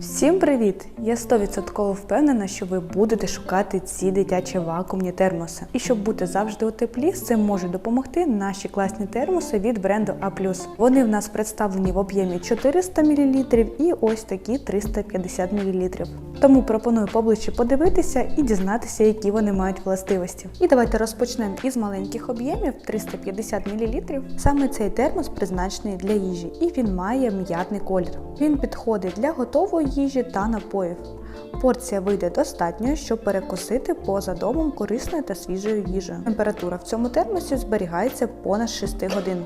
Всім привіт! Я 100% впевнена, що ви будете шукати ці дитячі вакуумні термоси. І щоб бути завжди у теплі, з цим можуть допомогти наші класні термоси від бренду А. Вони в нас представлені в об'ємі 400 мл і ось такі 350 мл. Тому пропоную поближче подивитися і дізнатися, які вони мають властивості. І давайте розпочнемо із маленьких об'ємів 350 мл. Саме цей термос призначений для їжі, і він має м'ятний колір. Він підходить для готової їжі та напоїв. Порція вийде достатньою, щоб перекусити поза домом корисною та свіжою їжею. Температура в цьому термосі зберігається понад 6 годин.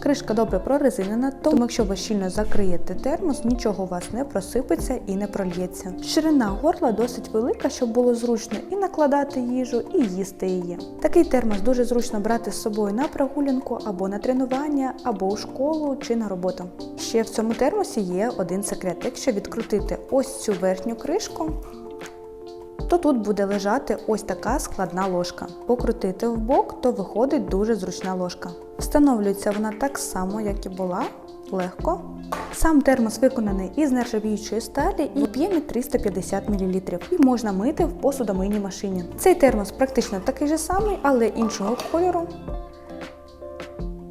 Кришка добре прорезинена, тому якщо ви щільно закриєте термос, нічого у вас не просипеться і не прольється. Ширина горла досить велика, щоб було зручно і накладати їжу, і їсти її. Такий термос дуже зручно брати з собою на прогулянку або на тренування, або у школу чи на роботу. Ще в цьому термосі є один секрет. Якщо відкрутити ось цю верхню кришку, то тут буде лежати ось така складна ложка. Покрутити в бок, то виходить дуже зручна ложка. Встановлюється вона так само, як і була, легко. Сам термос виконаний із нержавіючої сталі і в об'ємі 350 мл і можна мити в посудомийній машині. Цей термос практично такий же самий, але іншого кольору.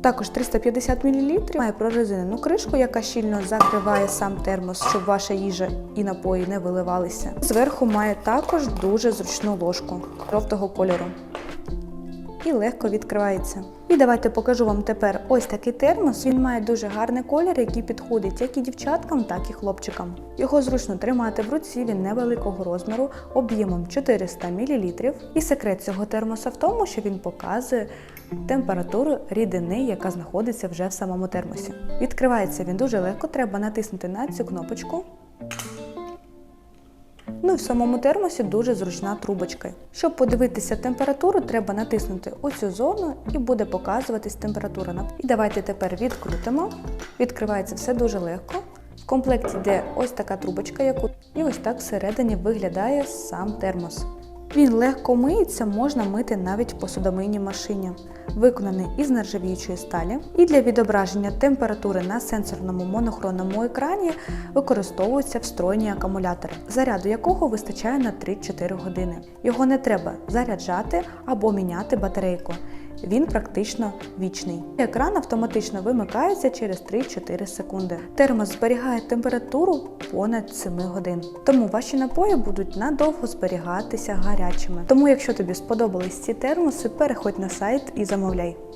Також 350 мл має прорезинену кришку, яка щільно закриває сам термос, щоб ваша їжа і напої не виливалися. Зверху має також дуже зручну ложку жовтого кольору. І легко відкривається. І давайте покажу вам тепер ось такий термос. Він має дуже гарний колір, який підходить як і дівчаткам, так і хлопчикам. Його зручно тримати в руці, він невеликого розміру, об'ємом 400 мл. І секрет цього термоса в тому, що він показує температуру рідини, яка знаходиться вже в самому термосі. Відкривається він дуже легко, треба натиснути на цю кнопочку. Ну і в самому термосі дуже зручна трубочка. Щоб подивитися температуру, треба натиснути оцю зону і буде показуватись температура. І давайте тепер відкрутимо. Відкривається все дуже легко. В комплекті йде ось така трубочка, яку і ось так всередині виглядає сам термос. Він легко миється, можна мити навіть в посудомийній машині. Виконаний із нержавіючої сталі. І для відображення температури на сенсорному монохронному екрані використовуються встроєні акумулятори, заряду якого вистачає на 3-4 години. Його не треба заряджати або міняти батарейку. Він практично вічний. Екран автоматично вимикається через 3-4 секунди. Термос зберігає температуру понад 7 годин. Тому ваші напої будуть надовго зберігатися гарячими. Тому, якщо тобі сподобались ці термоси, переходь на сайт і замовляй.